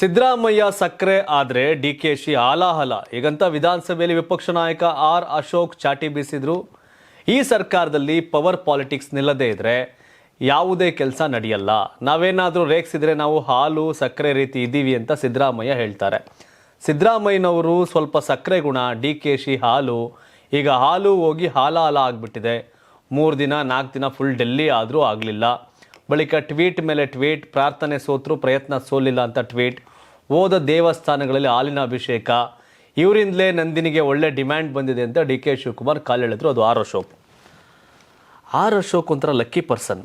ಸಿದ್ದರಾಮಯ್ಯ ಸಕ್ಕರೆ ಆದರೆ D K she ಹಾಲಾಹಲ. ಈಗಂತ ವಿಧಾನಸಭೆಯಲ್ಲಿ ವಿಪಕ್ಷ ನಾಯಕ ಆರ್ ಅಶೋಕ್ ಚಾಟಿ ಬೀಸಿದ್ರು. ಈ ಸರ್ಕಾರದಲ್ಲಿ ಪವರ್ ಪಾಲಿಟಿಕ್ಸ್ ನಿಲ್ಲದೇ ಇದ್ರೆ ಯಾವುದೇ ಕೆಲಸ ನಡೆಯಲ್ಲ. ನಾವೇನಾದರೂ ರೇಗಿಸಿದ್ರೆ ನಾವು ಹಾಲು ಸಕ್ಕರೆ ರೀತಿ ಇದ್ದೀವಿ ಅಂತ ಸಿದ್ದರಾಮಯ್ಯ ಹೇಳ್ತಾರೆ. ಸಿದ್ದರಾಮಯ್ಯನವರು ಸ್ವಲ್ಪ ಸಕ್ಕರೆ ಗುಣ, ಡಿ ಕೆ ಶಿ ಹಾಲು. ಈಗ ಹಾಲು ಹೋಗಿ ಹಾಲಾಹಲ ಆಗಿಬಿಟ್ಟಿದೆ. ಮೂರು ದಿನ, ನಾಲ್ಕು ದಿನ ಫುಲ್ ಡೆಲ್ಲಿ ಆದರೂ ಆಗಲಿಲ್ಲ. ಬಳಿಕ ಟ್ವೀಟ್ ಮೇಲೆ ಟ್ವೀಟ್, ಪ್ರಾರ್ಥನೆ ಸೋತರು ಪ್ರಯತ್ನ ಸೋಲಿಲ್ಲ ಅಂತ ಟ್ವೀಟ್. ಹೋದ ದೇವಸ್ಥಾನಗಳಲ್ಲಿ ಹಾಲಿನ ಅಭಿಷೇಕ. ಇವರಿಂದಲೇ ನಂದಿನಿಗೆ ಒಳ್ಳೆ ಡಿಮ್ಯಾಂಡ್ ಬಂದಿದೆ ಅಂತ ಡಿ ಕೆ ಶಿವಕುಮಾರ್ ಹೇಳಿದ್ರು ಅದು ಆರ್ ಅಶೋಕ್. ಆರ್ ಅಶೋಕ್ ಒಂಥರ ಲಕ್ಕಿ ಪರ್ಸನ್.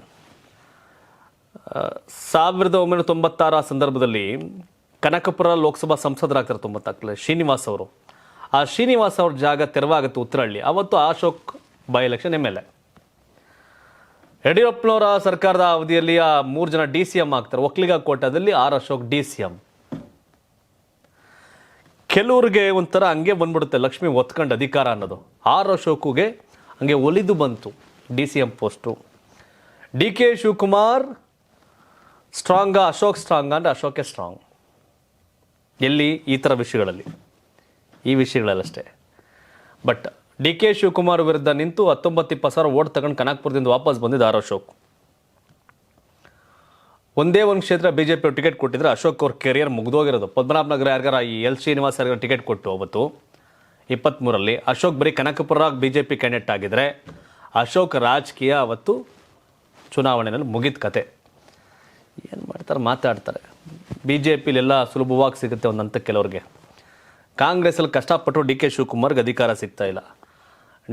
ಸಾವಿರದ ಒಂಬೈನೂರ ತೊಂಬತ್ತಾರ ಸಂದರ್ಭದಲ್ಲಿ ಕನಕಪುರ ಲೋಕಸಭಾ ಸಂಸದರಾಗ್ತಾರೆ ತೊಂಬತ್ತಾಕಲ್ಲಿ ಶ್ರೀನಿವಾಸ್ ಅವರು. ಆ ಶ್ರೀನಿವಾಸ್ ಅವ್ರ ಜಾಗ ತೆರವಾಗುತ್ತೆ ಉತ್ತರಹಳ್ಳಿ ಅವತ್ತು Ashok by election M L A. ಯಡಿಯೂರಪ್ಪನವರ ಸರ್ಕಾರದ ಅವಧಿಯಲ್ಲಿ ಆ ಮೂರು ಜನ ಡಿ ಸಿ ಎಂ ಆಗ್ತಾರೆ. ಒಕ್ಕಲಿಗ ಕೋಟಾದಲ್ಲಿ R Ashok D C M. ಕೆಲವ್ರಿಗೆ ಒಂಥರ ಹಂಗೆ ಬಂದ್ಬಿಡುತ್ತೆ. ಲಕ್ಷ್ಮಿ ಒತ್ಕೊಂಡು ಅಧಿಕಾರ ಅನ್ನೋದು. ಆರ್ ಅಶೋಕುಗೆ ಹಂಗೆ ಒಲಿದು ಬಂತು D C M post. D K Shivakumar strong, Ashok strong ಅಂದರೆ ಅಶೋಕೆ ಸ್ಟ್ರಾಂಗ್. ಎಲ್ಲಿ? ಈ ಥರ ವಿಷಯಗಳಲ್ಲಿ. ಈ ವಿಷಯಗಳಲ್ಲಷ್ಟೇ. ಬಟ್ ಡಿ ಕೆ ಶಿವಕುಮಾರ್ ವಿರುದ್ಧ ನಿಂತು ಹತ್ತೊಂಬತ್ತು ಇಪ್ಪತ್ತು ಸಾವಿರ ಓಟ್ ತಗೊಂಡು ಕನಕಪುರದಿಂದ ವಾಪಸ್ ಬಂದಿದ್ದು ಆರ್ ಅಶೋಕ್. ಒಂದೇ ಒಂದು ಕ್ಷೇತ್ರ ಬಿ ಜೆ ಪಿ ಟಿಕೆಟ್ ಕೊಟ್ಟಿದ್ರೆ ಅಶೋಕ್ ಅವ್ರ ಕೆರಿಯರ್ ಮುಗಿದೋಗಿರೋದು. ಪದ್ಮನಾಭ ನಗರ ಯಾರಿಗಾರ ಈ ಎಲ್ ಶ್ರೀನಿವಾಸ್ ಯಾರಿಗಾರ ಟಿಕೆಟ್ ಕೊಟ್ಟು ಅವತ್ತು? ಇಪ್ಪತ್ತ್ಮೂರಲ್ಲಿ ಅಶೋಕ್ ಬರೀ ಕನಕಪುರ ಪಿ ಕ್ಯಾಂಡಿಡೇಟ್ ಆಗಿದ್ರೆ ಅಶೋಕ್ ರಾಜಕೀಯ ಅವತ್ತು ಚುನಾವಣೆಯಲ್ಲಿ ಮುಗಿದ ಕತೆ. ಏನು ಮಾಡ್ತಾರೆ? ಮಾತಾಡ್ತಾರೆ. ಬಿ ಜೆ ಪಿಲೆಲ್ಲ ಸುಲಭವಾಗಿ ಸಿಗುತ್ತೆ ಒಂದು ಹಂತ ಕೆಲವ್ರಿಗೆ. ಕಾಂಗ್ರೆಸ್ಸಲ್ಲಿ ಕಷ್ಟಪಟ್ಟು ಡಿ ಕೆ ಶಿವಕುಮಾರ್ಗೆ ಅಧಿಕಾರ ಸಿಗ್ತಾ ಇಲ್ಲ.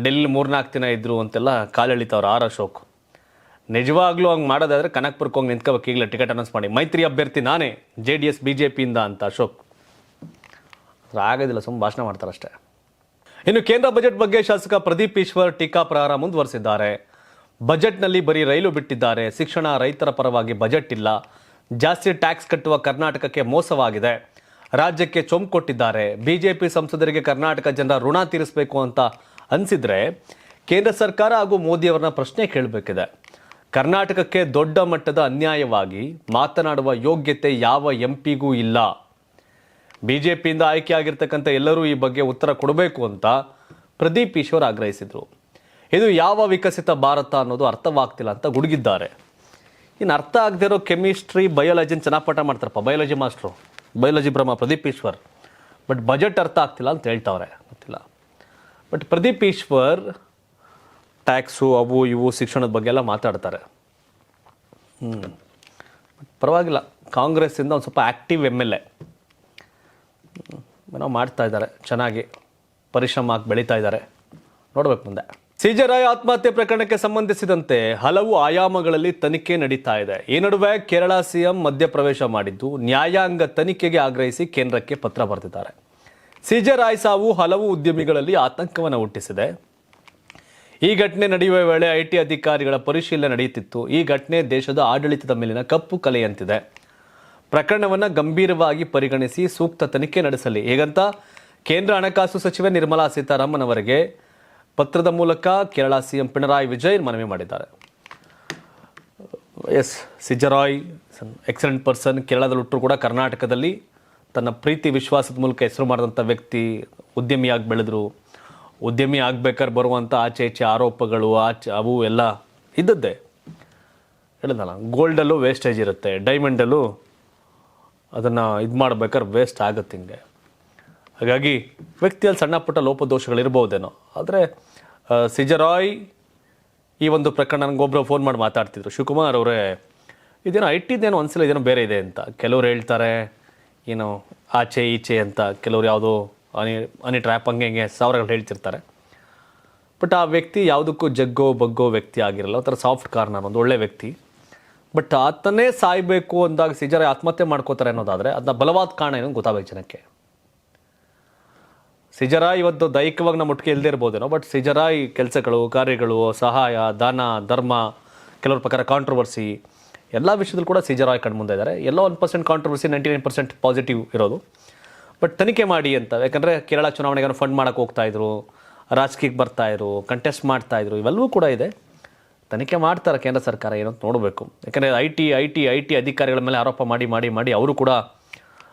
ಡೆಲ್ಲಿ ಮೂರ್ನಾಲ್ಕು ದಿನ ಇದ್ದರು ಅಂತೆಲ್ಲ ಕಾಲೆಳಿತವ್ರು ಆರ್ ಅಶೋಕ್. ನಿಜವಾಗ್ಲೂ ಹಂಗೆ ಮಾಡೋದಾದ್ರೆ ಕನಕ್ಪುರಕ್ಕೆ ಹೋಗಿ ನಿಂತ್ಕೋಬೇಕು ಈಗಲೇ ಟಿಕೆಟ್ ಅನೌನ್ಸ್ ಮಾಡಿ. ಮೈತ್ರಿ ಅಭ್ಯರ್ಥಿ ನಾನೇ J D S B J ಪಿಯಿಂದ ಅಂತ ಅಶೋಕ್. ಆಗೋದಿಲ್ಲ ಸುಮ್ಮನೆ ಭಾಷಣ ಮಾಡ್ತಾರಷ್ಟೇ. ಇನ್ನು ಕೇಂದ್ರ ಬಜೆಟ್ ಬಗ್ಗೆ ಶಾಸಕ ಪ್ರದೀಪ್ ಈಶ್ವರ್ ಟೀಕಾ ಪ್ರಹಾರ ಮುಂದುವರೆಸಿದ್ದಾರೆ. ಬಜೆಟ್ನಲ್ಲಿ ಬರೀ ರೈಲು ಬಿಟ್ಟಿದ್ದಾರೆ. ಶಿಕ್ಷಣ ರೈತರ ಪರವಾಗಿ ಬಜೆಟ್ ಇಲ್ಲ. ಜಾಸ್ತಿ ಟ್ಯಾಕ್ಸ್ ಕಟ್ಟುವ ಕರ್ನಾಟಕಕ್ಕೆ ಮೋಸವಾಗಿದೆ. ರಾಜ್ಯಕ್ಕೆ ಚೊಂಬು ಕೊಟ್ಟಿದ್ದಾರೆ. ಬಿಜೆಪಿ ಸಂಸದರಿಗೆ ಕರ್ನಾಟಕ ಜನರ ಋಣ ತೀರಿಸಬೇಕು ಅಂತ ಅನಿಸಿದರೆ ಕೇಂದ್ರ ಸರ್ಕಾರ ಹಾಗೂ ಮೋದಿಯವರನ್ನ ಪ್ರಶ್ನೆ ಕೇಳಬೇಕಿದೆ. ಕರ್ನಾಟಕಕ್ಕೆ ದೊಡ್ಡ ಮಟ್ಟದ ಅನ್ಯಾಯವಾಗಿ ಮಾತನಾಡುವ ಯೋಗ್ಯತೆ ಯಾವ ಎಂಪಿಗೂ ಇಲ್ಲ. ಬಿಜೆಪಿಯಿಂದ ಆಯ್ಕೆಯಾಗಿರ್ತಕ್ಕಂಥ ಎಲ್ಲರೂ ಈ ಬಗ್ಗೆ ಉತ್ತರ ಕೊಡಬೇಕು ಅಂತ ಪ್ರದೀಪ್ ಈಶ್ವರ್ ಆಗ್ರಹಿಸಿದರು. ಇದು ಯಾವ ವಿಕಸಿತ ಭಾರತ ಅನ್ನೋದು ಅರ್ಥವಾಗ್ತಿಲ್ಲ ಅಂತ ಗುಡುಗಿದ್ದಾರೆ. ಇನ್ನು ಅರ್ಥ ಆಗದಿರೋ ಕೆಮಿಸ್ಟ್ರಿ ಬಯಾಲಜಿನ ಚೆನ್ನಾಗಿ ಪಾಠ ಮಾಡ್ತಾರಪ್ಪ, biology master. Biology Brahma Pradeep Eshwar. But budget ಅರ್ಥ ಆಗ್ತಿಲ್ಲ ಅಂತ ಹೇಳ್ತಾವ್ರೆ, ಗೊತ್ತಿಲ್ಲ. ಬಟ್ ಪ್ರದೀಪ್ ಈಶ್ವರ್ ಟ್ಯಾಕ್ಸು ಅವು ಇವು ಶಿಕ್ಷಣದ ಬಗ್ಗೆ ಎಲ್ಲ ಮಾತಾಡ್ತಾರೆ. ಹ್ಞೂ ಪರವಾಗಿಲ್ಲ. ಕಾಂಗ್ರೆಸ್ಸಿಂದ ಒಂದು ಸ್ವಲ್ಪ ಆ್ಯಕ್ಟಿವ್ ಎಂ ಎಲ್ ಎ. ಏನೋ ಮಾಡ್ತಾ ಇದ್ದಾರೆ. ಚೆನ್ನಾಗಿ ಪರಿಶ್ರಮ ಹಾಕಿ ಬೆಳೀತಾ ಇದ್ದಾರೆ. ನೋಡಬೇಕು ಮುಂದೆ. ಸಿ ಜೆ ರಾಯ್ ಆತ್ಮಹತ್ಯೆ ಪ್ರಕರಣಕ್ಕೆ ಸಂಬಂಧಿಸಿದಂತೆ ಹಲವು ಆಯಾಮಗಳಲ್ಲಿ ತನಿಖೆ ನಡೀತಾ ಇದೆ. ಈ ನಡುವೆ ಕೇರಳ ಸಿಎಂ ಮಧ್ಯಪ್ರವೇಶ ಮಾಡಿದ್ದು, ನ್ಯಾಯಾಂಗ ತನಿಖೆಗೆ ಆಗ್ರಹಿಸಿ ಕೇಂದ್ರಕ್ಕೆ ಪತ್ರ ಬರೆದಿದ್ದಾರೆ. ಸಿ ಜೆ ರಾಯ್ ಸಾವು ಹಲವು ಉದ್ಯಮಿಗಳಲ್ಲಿ ಆತಂಕವನ್ನು ಹುಟ್ಟಿಸಿದೆ. ಈ ಘಟನೆ ನಡೆಯುವ ವೇಳೆ ಐಟಿ ಅಧಿಕಾರಿಗಳ ಪರಿಶೀಲನೆ ನಡೆಯುತ್ತಿತ್ತು. ಈ ಘಟನೆ ದೇಶದ ಆಡಳಿತದ ಮೇಲಿನ ಕಪ್ಪು ಕಲೆಯಂತಿದೆ. ಪ್ರಕರಣವನ್ನು ಗಂಭೀರವಾಗಿ ಪರಿಗಣಿಸಿ ಸೂಕ್ತ ತನಿಖೆ ನಡೆಸಲಿ. ಹೇಗಂತ ಕೇಂದ್ರ ಹಣಕಾಸು ಸಚಿವೆ ನಿರ್ಮಲಾ ಸೀತಾರಾಮನ್ ಅವರಿಗೆ ಪತ್ರದ ಮೂಲಕ ಕೇರಳ ಸಿಎಂ ಪಿಣರಾಯಿ ವಿಜಯನ್ ಮನವಿ ಮಾಡಿದ್ದಾರೆ. ಎಸ್ ಸಿಜರಾಯ್, ಎಕ್ಸಲೆಂಟ್ ಪರ್ಸನ್ ಕೇರಳದಲ್ಲಿ ಹುಟ್ಟರು ಕೂಡ ಕರ್ನಾಟಕದಲ್ಲಿ ತನ್ನ ಪ್ರೀತಿ, ವಿಶ್ವಾಸದ ಮೂಲಕ ಹೆಸರು ಮಾಡಿದಂಥ ವ್ಯಕ್ತಿ ಉದ್ಯಮಿಯಾಗಿ ಬೆಳೆದ್ರು. ಉದ್ಯಮಿ ಆಗ್ಬೇಕಾದ್ರೆ ಬರುವಂಥ ಆಚೆ ಈಚೆ ಆರೋಪಗಳು, ಆಚೆ ಅವು ಎಲ್ಲ ಇದ್ದದ್ದೇ. ಹೇಳಿದಲ್ಲ ಗೋಲ್ಡಲ್ಲೂ ವೇಸ್ಟೇಜ್ ಇರುತ್ತೆ ಡೈಮಂಡಲ್ಲೂ ಅದನ್ನು ಇದು ಮಾಡ್ಬೇಕಾದ್ರೆ ವೇಸ್ಟ್ ಆಗುತ್ತೆ ಹಿಂಗೆ. ಹಾಗಾಗಿ ವ್ಯಕ್ತಿಯಲ್ಲಿ ಸಣ್ಣ ಪುಟ್ಟ ಲೋಪದೋಷಗಳಿರ್ಬೋದೇನೋ ಆದರೆ ಸಿಜರಾಯ್ ಈ ಒಂದು ಪ್ರಕರಣ ನನಗೆ ಒಬ್ಬರು ಫೋನ್ ಮಾಡಿ ಮಾತಾಡ್ತಿದ್ರು. ಶಿವಕುಮಾರ್ ಅವರೇ, ಇದೇನೋ ಇಟ್ಟಿದ್ದೇನೋ ಒಂದ್ಸಲ ಇದೇನೋ ಬೇರೆ ಇದೆ ಅಂತ. ಕೆಲವ್ರು ಹೇಳ್ತಾರೆ, ಏನೋ ಆಚೆ ಈಚೆ ಅಂತ. ಕೆಲವ್ರು ಯಾವುದೋ ಅನಿ ಅನಿ ಟ್ರ್ಯಾಪ್ ಹಂಗೆ ಹಿಂಗೆ ಸಾವಿರಗಳು ಹೇಳ್ತಿರ್ತಾರೆ. ಬಟ್ ಆ ವ್ಯಕ್ತಿ ಯಾವುದಕ್ಕೂ ಜಗ್ಗೋ, ಬಗ್ಗೋ ವ್ಯಕ್ತಿ ಆಗಿರಲ್ಲ. ಒಂಥರ ಸಾಫ್ಟ್ ಕಾರ್ನರ್ ಒಂದು ಒಳ್ಳೆ ವ್ಯಕ್ತಿ. ಬಟ್ ಆತನೇ ಸಾಯಬೇಕು ಅಂದಾಗ ಸಿಜರ ಆತ್ಮಹತ್ಯೆ ಮಾಡ್ಕೋತಾರೆ ಅನ್ನೋದಾದರೆ ಅದನ್ನ ಬಲವಾದ ಕಾರಣ ಏನು ಗೊತ್ತಾಗಬೇಕು ಜನಕ್ಕೆ. ಸಿಜರ ಇವತ್ತು ದೈಹಿಕವಾಗಿ ನಮ್ಮ ಒಟ್ಟಿಗೆ ಇಲ್ಲದೆ ಇರ್ಬೋದೇನೋ ಬಟ್ ಈ ಕೆಲಸಗಳು, ಕಾರ್ಯಗಳು, ಸಹಾಯ ದಾನ ಧರ್ಮ, ಕೆಲವ್ರ ಪ್ರಕಾರ ಕಾಂಟ್ರವರ್ಸಿ ಎಲ್ಲ ವಿಷಯದಲ್ಲೂ ಕೂಡ ಸಿಜರಾಯ್ ಕಣ್ಮುಂದೆ ಇದ್ದಾರೆ ಎಲ್ಲ one percent controversy ninety nine percent positive ಇರೋದು. ಬಟ್ ತನಿಖೆ ಮಾಡಿ ಅಂತ. ಯಾಕಂದರೆ ಕೇರಳ ಚುನಾವಣೆಗೆ ಫಂಡ್ ಮಾಡೋಕೆ ಹೋಗ್ತಾ ಇದ್ರು, ರಾಜಕೀಯಕ್ಕೆ ಬರ್ತಾ ಇದ್ರು ಕಂಟೆಸ್ಟ್ ಮಾಡ್ತಾ ಇದ್ರು, ಇವೆಲ್ಲವೂ ಕೂಡ ಇದೆ. ತನಿಖೆ ಮಾಡ್ತಾರೆ ಕೇಂದ್ರ ಸರ್ಕಾರ ಏನೋ ಅಂತ ನೋಡಬೇಕು. ಯಾಕಂದರೆ I T I T I T ಅಧಿಕಾರಿಗಳ ಮೇಲೆ ಆರೋಪ ಮಾಡಿ ಮಾಡಿ ಮಾಡಿ ಅವರು ಕೂಡ